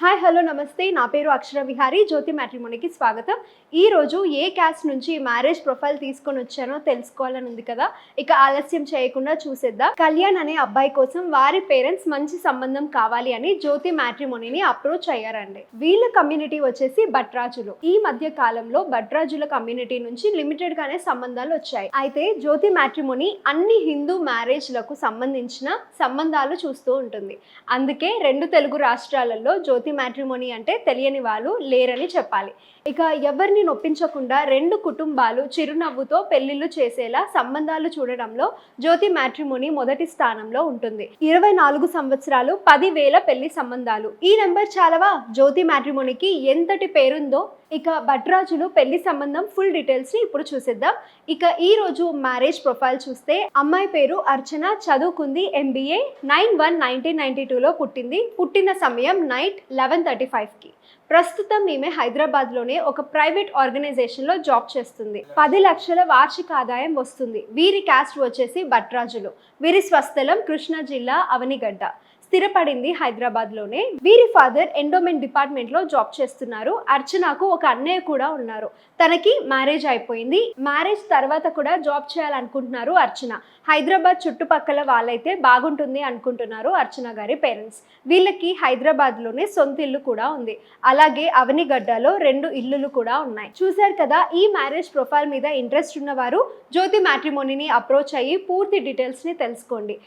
Hi hello నమస్తే. నా పేరు అక్షర విహారీ. జ్యోతి మ్యాట్రిమోనికి స్వాగతం. ఈ రోజు ఏ క్యాస్ట్ నుంచి మ్యారేజ్ ప్రొఫైల్ తీసుకొని వచ్చానో తెలుసుకోవాలని ఉంది కదా? ఇక ఆలస్యం చేయకుండా చూసేద్దాం. కళ్యాణ్ అనే అబ్బాయి కోసం వారి పేరెంట్స్ మంచి సంబంధం కావాలి అని జ్యోతి మ్యాట్రిమోనిని అప్రోచ్ అయ్యారండి. వీళ్ళ కమ్యూనిటీ వచ్చేసి భట్రాజులు. ఈ మధ్య కాలంలో భట్రాజుల కమ్యూనిటీ నుంచి లిమిటెడ్ గానే సంబంధాలు వచ్చాయి. అయితే జ్యోతి మ్యాట్రిమోని అన్ని హిందూ మ్యారేజ్లకు సంబంధించిన సంబంధాలు చూస్తూ ఉంటుంది. అందుకే రెండు తెలుగు రాష్ట్రాలలో జ్యోతి మ్యాట్రిమోనీ అంటే తెలియని వాళ్ళు లేరని చెప్పాలి. ఇక ఎవరిని నొప్పించకుండా రెండు కుటుంబాలు చిరునవ్వుతో పెళ్ళిళ్ళు చేసేలా సంబంధాలు చూడడంలో జ్యోతి మ్యాట్రిమోనీ మొదటి స్థానంలో ఉంటుంది. ఇరవై నాలుగు సంవత్సరాలు పదివేల పెళ్ళి సంబంధాలు. ఈ నెంబర్ చాలవా? జ్యోతి మ్యాట్రిమోనీకి ఎంతటి పేరుందో? ఇక భట్రాజులు పెళ్ళి సంబంధం ఫుల్ డీటెయిల్స్ని ఇప్పుడు చూసేద్దాం. ఇక ఈ రోజు మ్యారేజ్ ప్రొఫైల్ చూస్తే అమ్మాయి పేరు అర్చన చదువుకుంది MBA nine one nineteen ninety టూలో పుట్టింది. పుట్టిన సమయం నైట్ లెవెన్ థర్టీ ఫైవ్కి. ప్రస్తుతం ఈమె హైదరాబాద్లోనే ఒక ప్రైవేట్ ఆర్గనైజేషన్లో జాబ్ చేస్తుంది. పది లక్షల వార్షిక ఆదాయం వస్తుంది. వీరి క్యాస్ట్ వచ్చేసి భట్రాజులు. వీరి స్వస్థలం కృష్ణా జిల్లా అవనిగడ్డ. స్థిరపడింది హైదరాబాద్లోనే. వీరి ఫాదర్ ఎండోమెంట్ డిపార్ట్మెంట్లో జాబ్ చేస్తున్నారు. అర్చనకు ఒక అన్నయ్య కూడా ఉన్నారు. తనకి మ్యారేజ్ అయిపోయింది. మ్యారేజ్ తర్వాత కూడా జాబ్ చేయాలనుకుంటున్నారు అర్చన. హైదరాబాద్ చుట్టుపక్కల వాళ్ళైతే బాగుంటుంది అనుకుంటున్నారు అర్చన గారి పేరెంట్స్. వీళ్ళకి హైదరాబాద్లోనే సొంత ఇల్లు కూడా ఉంది. అలాగే అవనిగడ్డలో రెండు ఇల్లులు కూడా ఉన్నాయి. చూశారు కదా ఈ మ్యారేజ్ ప్రొఫైల్ మీద ఇంట్రెస్ట్ ఉన్నవారు జ్యోతి మ్యాట్రిమోనీని అప్రోచ్ అయ్యి పూర్తి డీటెయిల్స్ని తెలుసుకోండి.